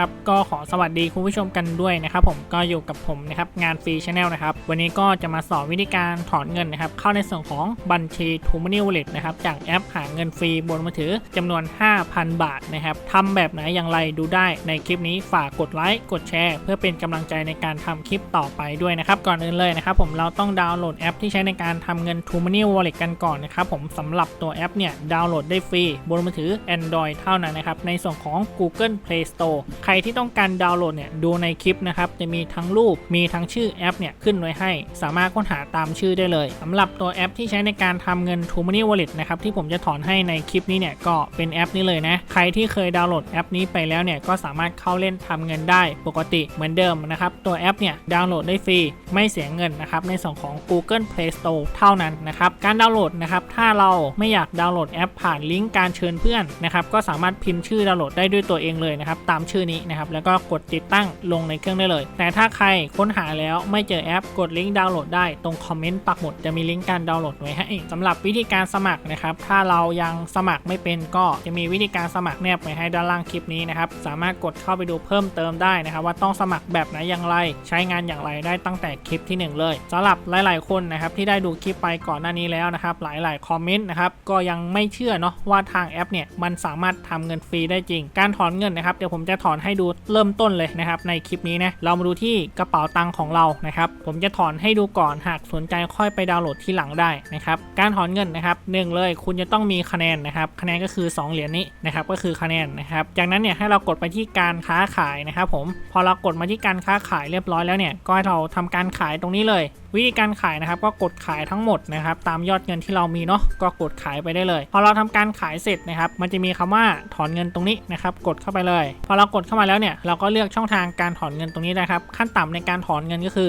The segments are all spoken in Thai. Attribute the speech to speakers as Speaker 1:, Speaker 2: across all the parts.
Speaker 1: ครับก็ขอสวัสดีคุณผู้ชมกันด้วยนะครับผมก็อยู่กับผมนะครับงานฟรีชาแนลนะครับวันนี้ก็จะมาสอนวิธีการถอนเงินนะครับเข้าในส่วนของบัญชี t ูม m น n ว Wallet นะครับจากแอปหาเงินฟรีบนมือถือจำนวน 5,000 บาทนะครับทำแบบไหนอย่างไรดูได้ในคลิปนี้ฝากกดไลค์กดแชร์ เพื่อเป็นกำลังใจในการทำคลิปต่อไปด้วยนะครับก่อนอื่นเลยนะครับผมเราต้องดาวน์โหลดแอปที่ใช้ในการทำเงิน t ูม m น n ว Wallet กันก่อนนะครับผมสำหรับตัวแอปเนี่ยดาวน์โหลดได้ฟรีบนมือถือ Android เท่านั้นนะครับในส่วนของ Google Play Store ใครที่ต้องการดาวน์โหลดเนี่ยดูในคลิปนะครับจะมีทั้งรูปมีทั้งชื่อแอปเนี่ยขึ้นไว้ให้ สามารถค้นหาตามชื่อได้เลยสำหรับตัวแอปที่ใช้ในการทำเงิน t ูม m น n ว Wallet นะครับที่ผมจะถอนให้ในคลิปนี้เนี่ยก็เป็นแอปนี้เลยนะใครที่เคยดาวน์โหลดแอปนี้ไปแล้วเนี่ยก็สามารถเข้าเล่นทำเงินได้ปกติเหมือนเดิมนะครับตัวแอปเนี่ยดาวน์โหลดได้ฟรีไม่เสียเงินนะครับในส่วนของ Google Play Store เท่านั้นนะครับการดาวน์โหลดนะครับถ้าเราไม่อยากดาวน์โหลดแอปผ่านลิงก์การเชิญเพื่อนนะครับก็สามารถพิมพ์ชื่อดาวน์โหลดได้ด้วยตัวเองเลยนะครับตามชื่อนี้นะครับแล้วก็กดติดตั้งลงในเครื่องได้เลย แต่ถ้าใครค้นหาแล้วไม่เจอแอปกดลิงก์ดาวน์โหลดได้ตรงคอมเมนต์ปักหมุดจะมีลิงก์การดาวน์โหลดไว้ให้สำหรับวิธีการสมัครนะครับถ้าเรายังสมัครไม่เป็นก็จะมีวิธีการสมัครแนบไว้ให้ด้านล่างคลิปนี้นะครับสามารถกดเข้าไปดูเพิ่มเติมได้นะครับว่าต้องสมัครแบบไหนอย่างไร ใช้งานอย่างไรได้ตั้งแต่คลิปที่หนึ่งเลยสำหรับหลาย ๆ คนนะครับที่ได้ดูคลิปไปก่อนหน้านี้แล้วนะครับหลาย ๆ คอมเมนต์นะครับก็ยังไม่เชื่อเนาะว่าทางแอปเนี่ยมันสามารถทำเงินฟรีได้จริง การถอนเงินนะครับเดี๋ยวผมจะถอนให้ดูเริ่มต้นเลยนะครับในคลิปนี้นะเรามาดูที่กระเป๋าตังค์ของเรานะครับผมจะถอนให้ดูก่อนหากสนใจค่อยไปดาวน์โหลดที่หลังได้นะครับการถอนเงินนะครับหนึ่งเลยคุณจะต้องมีคะแนนนะครับคะแนนก็คือ 2 เหรียญนี้นะครับก็คือคะแนนนะครับจากนั้นเนี่ยให้เรากดไปที่การค้าขายนะครับผมพอเรากดมาที่การค้าขายเรียบร้อยแล้วเนี่ยก็ให้เราทำการขายตรงนี้เลย วิธีการขายนะครับก็กดขายทั้งหมดนะครับตามยอดเงินที่เรามีเนาะก็กดขายไปได้เลย พอเราทำการขายเสร็จนะครับมันจะมีคำว่าถอนเงินตรงนี้นะครับกดเข้าไปเลย พอเรากดเข้ามาแล้วเนี่ยเราก็เลือกช่องทางการถอนเงินตรงนี้นะครับ ขั้นต่ำในการถอนเงินก็คือ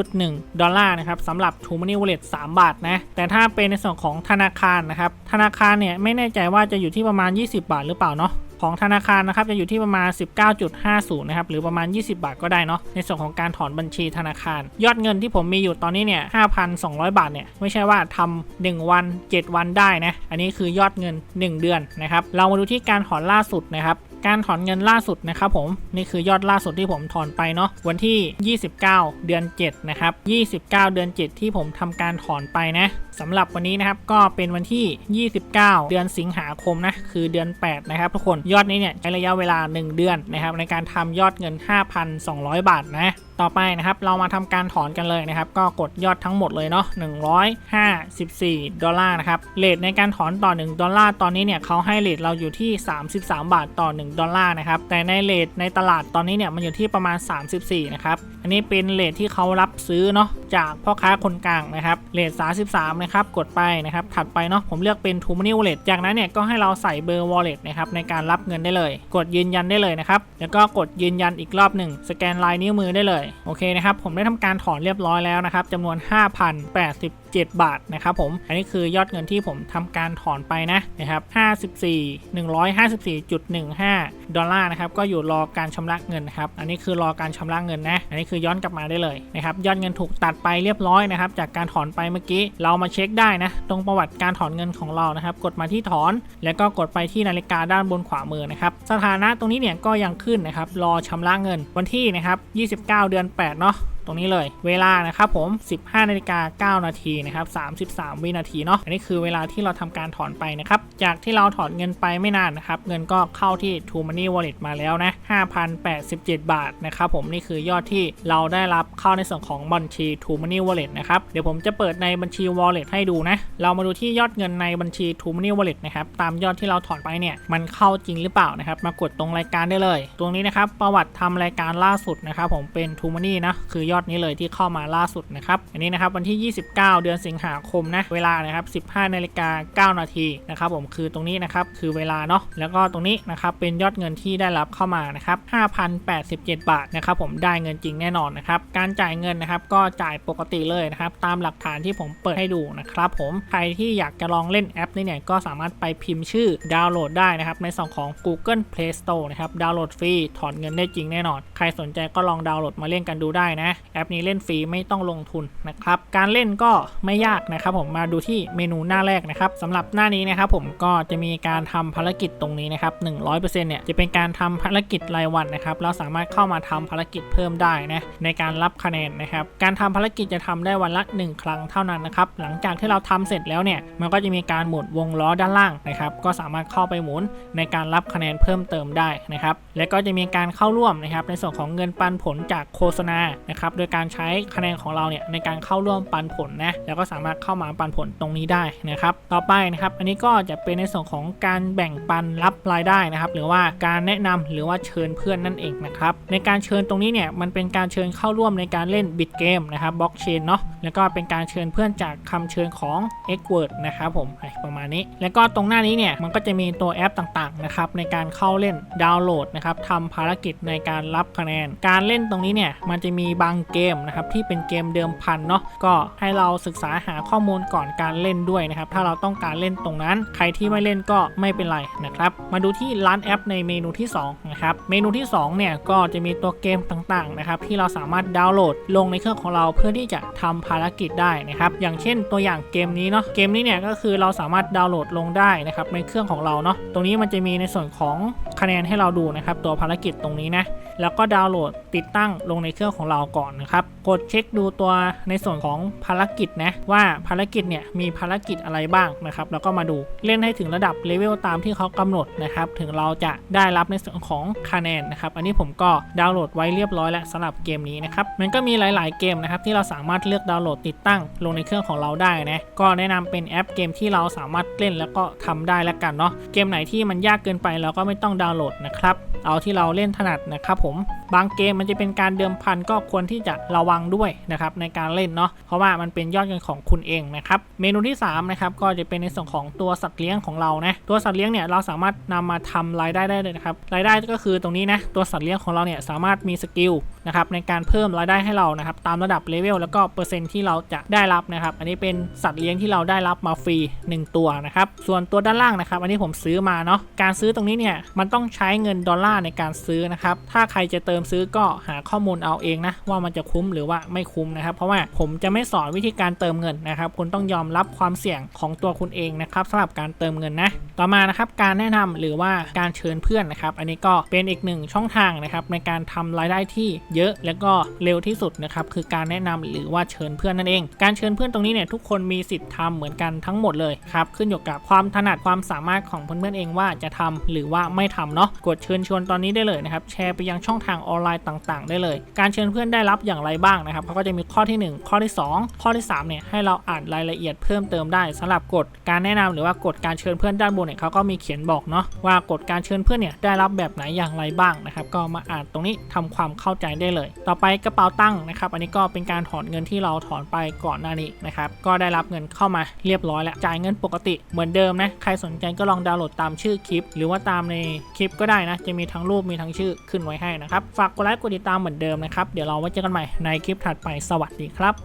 Speaker 1: 0.1 ดอลลาร์นะครับสำหรับ t ู Money Wallet 3 บาทนะ แต่ถ้าเป็นในส่วนของธนาคารนะครับ ธนาคารเนี่ยไม่แน่ใจว่าจะอยู่ที่ประมาณ 20 บาทหรือเปล่าเนาะของธนาคารนะครับจะอยู่ที่ประมาณ 19.50 นะครับหรือประมาณ 20 บาทก็ได้เนาะในส่วนของการถอนบัญชีธนาคาร ยอดเงินที่ผมมีอยู่ตอนนี้เนี่ย 5,200 บาทเนี่ยไม่ใช่ว่าทำ1วัน 7 วันได้นะ อันนี้คือยอดเงิน 1 เดือนนะครับเรามาดูที่การถอนล่าสุดนะครับ การถอนเงินล่าสุดนะครับผมนี่คือยอดล่าสุดที่ผมถอนไปเนาะวันที่ 29 เดือน 7 นะครับ 29 เดือน 7 ที่ผมทำการถอนไปนะสำหรับวันนี้นะครับก็เป็นวันที่ 29 เดือนสิงหาคมนะคือเดือน 8 นะครับทุกคนยอดนี้เนี่ยใช้ระยะเวลา 1 เดือนนะครับในการทำยอดเงิน 5,200 บาทนะต่อไปนะครับเรามาทำการถอนกันเลยนะครับ ก็กดยอดทั้งหมดเลยเนาะ154 ดอลลาร์นะครับเลทในการถอนต่อ 1 ดอลลาร์ตอนนี้เนี่ยเขาให้เลทเราอยู่ที่ 33 บาทต่อ 1 ดอลลาร์นะครับแต่ในเลทในตลาดตอนนี้เนี่ยมันอยู่ที่ประมาณ 34 นะครับอันนี้เป็นเลทที่เขารับซื้อเนาะจากพ่อค้าคนกลางนะครับเลท33 นะครับ กดไปนะครับ ถัดไปเนาะผมเลือกเป็น t ู Money Wallet จากนั้นเนี่ยก็ให้เราใส่เบอร์ Wallet นะครับในการรับเงินได้เลย กดยืนยันได้เลยนะครับ แล้วก็กดยืนยันอีกรอบหนึ่งสแกนลายนิ้วมือได้เลยโอเคนะครับผมได้ทำการถอนเรียบร้อยแล้วนะครับจำนวน 5,087 บาทนะครับผมอันนี้คือยอดเงินที่ผมทำการถอนไปนะนะครับ54 154.15 ดอลลาร์นะครับก็อยู่รอการชำระเงินครับอันนี้คือรอการชำระเงินนะ อันนี้คือย้อนกลับมาได้เลยนะครับยอดเงินถูกตัดไปเรียบร้อยนะครับ จากการถอนไปเมื่อกี้ เรามาเช็คได้นะ ตรงประวัติการถอนเงินของเรานะครับ กดมาที่ถอน แล้วก็กดไปที่นาฬิกาด้านบนขวามือนะครับ สถานะตรงนี้เนี่ยก็ยังขึ้นนะครับ รอชำระเงินวันที่นะครับ 29 เดือน 8 เนาะ ตรงนี้เลย เวลานะครับผม 15นาฬิกา9นาทีนะครับ33 วินาทีเนาะอันนี้คือเวลาที่เราทำการถอนไปนะครับ จากที่เราถอนเงินไปไม่นานนะครับ เงินก็เข้าที่ t ู Money Wallet มาแล้วนะ5,087 บาทนะครับผมนี่คือยอดที่เราได้รับเข้าในส่วนของบัญชี t ู Money Wallet นะครับเดี๋ยวผมจะเปิดในบัญชี Wallet ให้ดูนะเรามาดูที่ยอดเงินในบัญชี t ู Money Wallet นะครับตามยอดที่เราถอนไปเนี่ยมันเข้าจริงหรือเปล่านะครับมากดตรงรายการได้เลย ตรงนี้นะครับประวัติทำรายการล่าสุดนะครับผมเป็น t ู Money นะคือยอดนี้เลยที่เข้ามาล่าสุดนะครับอันนี้นะครับวันที่ 29 เดือนสิงหาคมนะเวลานะครับ 15นาฬิกา9นาทีนะครับผมคือตรงนี้นะครับคือเวลาเนาะแล้วก็ตรงนี้นะครับเป็นยอดเงินที่ได้รับเข้ามานะครับ5,087 บาทนะครับผมได้เงินจริงแน่นอนนะครับการจ่ายเงินนะครับก็จ่ายปกติเลยนะครับตามหลักฐานที่ผมเปิดให้ดูนะครับผมใครที่อยากจะลองเล่นแอปนี้เนี่ยก็สามารถไปพิมพ์ชื่อดาวน์โหลดได้นะครับในส่วนของ Google Play Store นะครับดาวน์โหลดฟรีถอนเงินได้จริงแน่นอน ใครสนใจก็ลองดาวน์โหลดมาเล่นกันดูได้นะแอปนี้เล่นฟรีไม่ต้องลงทุนนะครับ การเล่นก็ไม่ยากนะครับ ผมมาดูที่เมนูหน้าแรกนะครับสำหรับหน้านี้นะครับ ผมก็จะมีการทำภารกิจตรงนี้นะครับ100%เนี่ยจะเป็นการทำภารกิจรายวันนะครับ เราสามารถเข้ามาทำภารกิจเพิ่มได้นะในการรับคะแนนนะครับ การทำภารกิจจะทำได้วันละ 1 ครั้งเท่านั้นนะครับ หลังจากที่เราทำเสร็จแล้วเนี่ยมันก็จะมีการหมุนวงล้อด้านล่างนะครับ ก็สามารถเข้าไปหมุนในการรับคะแนนเพิ่มเติมได้นะครับ และก็จะมีการเข้าร่วมนะครับ ในส่วนของเงินปันผลจากโฆษณานะครับโดยการใช้คะแนนของเราเนี่ยในการเข้าร่วมปันผลนะแล้วก็สามารถเข้ามาปันผลตรงนี้ได้นะครับ ต่อไปนะครับ อันนี้ก็จะเป็นในส่วนของการแบ่งปันรับรายได้นะครับ หรือว่าการแนะนำหรือว่าเชิญเพื่อนนั่นเองนะครับ ในการเชิญตรงนี้เนี่ยมันเป็นการเชิญเข้าร่วมในการเล่นบิตเกมนะครับบล็อกเชนเนาะแล้วก็เป็นการเชิญเพื่อนจากคำเชิญของ x w o r d นะครับผมประมาณนี้ แล้วก็ตรงหน้านี้เนี่ยมันก็จะมีตัวแอปต่างๆนะครับในการเข้าเล่นดาวน์โหลดนะครับทำภารกิจในการรับคะแนน การเล่นตรงนี้เนี่ยมันจะมีบางเกมนะครับที่เป็นเกมเดิมพันเนาะก็ให้เราศึกษาหาข้อมูลก่อนการเล่นด้วยนะครับถ้าเราต้องการเล่นตรงนั้น ใครที่ไม่เล่นก็ไม่เป็นไรนะครับมาดูที่ร้านแอปในเมนูที่2นะครับเมนูที่2เนี่ยก็จะมีตัวเกมต่างๆนะครับที่เราสามารถดาวน์โหลดลงในเครื่องของเราเพื่อที่จะทำภารกิจได้นะครับอย่างเช่นตัวอย่างเกมนี้เนาะเกมนี้เนี่ยก็คือเราสามารถดาวน์โหลดลงได้นะครับในเครื่องของเราเนาะตรงนี้มันจะมีในส่วนของคะแนนให้เราดูนะครับตัวภารกิจตรงนี้นะแล้วก็ดาวน์โหลดติดตั้งลงในเครื่องของเราก่อนนะครับ กดเช็คดูตัวในส่วนของภารกิจนะว่าภารกิจเนี่ยมีภารกิจอะไรบ้างนะครับแล้วก็มาดูเล่นให้ถึงระดับเลเวลตามที่เขากำหนดนะครับถึงเราจะได้รับในส่วนของคะแนนนะครับอันนี้ผมก็ดาวน์โหลดไว้เรียบร้อยแล้วสำหรับเกมนี้นะครับมันก็มีหลาย ๆ เกมนะครับที่เราสามารถเลือกดาวน์โหลดติดตั้งลงในเครื่องของเราได้นะก็แนะนำเป็นแอปเกมที่เราสามารถเล่นแล้วก็ทำได้แล้วกันเนาะเกมไหนที่มันยากเกินไปเราก็ไม่ต้องดาวน์โหลดนะครับ เอาที่เราเล่นถนัดนะครับผมบางเกมมันจะเป็นการเดิมพันก็ควรที่จะระวังด้วยนะครับในการเล่นเนาะเพราะว่ามันเป็นยอดเงินของคุณเองนะครับเมนูที่3นะครับก็จะเป็นในส่วนของตัวสัตว์เลี้ยงของเรานะตัวสัตว์เลี้ยงเนี่ยเราสามารถนำมาทำรายได้ได้เลยนะครับรายได้ก็คือตรงนี้นะตัวสัตว์เลี้ยงของเราเนี่ยสามารถมีสกิล นะครับในการเพิ่มรายได้ให้เรานะครับตามระดับเลเวลแล้วก็เปอร์เซ็นต์ที่เราจะได้รับนะครับ อันนี้เป็นสัตว์เลี้ยงที่เราได้รับมาฟรี 1 ตัวนะครับส่วนตัวด้านล่างนะครับ อันนี้ผมซื้อมาเนาะการซื้อตรงนี้เนี่ยมันต้องใช้เงินดอลลาร์ในการซื้อนะครับถ้าใครจะเติมซื้อก็หาข้อมูลเอาเองนะว่ามันจะคุ้มหรือว่าไม่คุ้มนะครับ เพราะว่าผมจะไม่สอนวิธีการเติมเงินนะครับ คุณต้องยอมรับความเสี่ยงของตัวคุณเองนะครับสำหรับการเติมเงินนะต่อมานะครับการแนะนำหรือว่าการเชิญเพื่อนนะครับ อันนี้ก็เป็นอีกหนึ่งช่องทางนะครับในการทำรายได้ที่เยอะ แล้วก็เร็วที่สุดนะครับคือการแนะนำหรือว่าเชิญเพื่อนนั่นเอง การเชิญเพื่อนตรงนี้เนี่ยทุกคนมีสิทธิ์ทำเหมือนกันทั้งหมดเลยครับขึ้นอยู่กับความถนัดความสามารถของเพื่อนๆเองว่าจะทำหรือว่าไม่ทำเนาะกดเชิญชวนตอนนี้ได้เลยนะครับแชร์ไปยังช่องทางออนไลน์ต่าง ๆ ได้เลย การเชิญเพื่อนได้รับอย่างไรบ้างนะครับเขาก็จะมีข้อที่ 1 ข้อที่ 2 ข้อที่3เนี่ยให้เราอ่านรายละเอียดเพิ่มเติมได้สำหรับกฎการแนะนำหรือว่ากฎการเชิญเพื่อนด้านบนเนี่ยเขาก็มีเขียนบอกเนาะว่ากฎการเชิญเพื่อนเนี่ยได้รับแบบไหนอย่างไรบ้างนะครับก็มาอ่านตรงนี้ทำความเข้าใจได้เลย ต่อไปกระเป๋าตั้งนะครับ อันนี้ก็เป็นการถอนเงินที่เราถอนไปก่อนหน้านี้นะครับ ก็ได้รับเงินเข้ามาเรียบร้อยแล้ว จ่ายเงินปกติเหมือนเดิมนะ ใครสนใจก็ลองดาวน์โหลดตามชื่อคลิป หรือว่าตามในคลิปก็ได้นะ จะมีทั้งรูปมีทั้งชื่อขึ้นไว้ให้นะครับ ฝากกดไลค์กดติดตามเหมือนเดิมนะครับ เดี๋ยวเราไว้เจอกันใหม่ในคลิปถัดไป สวัสดีครับ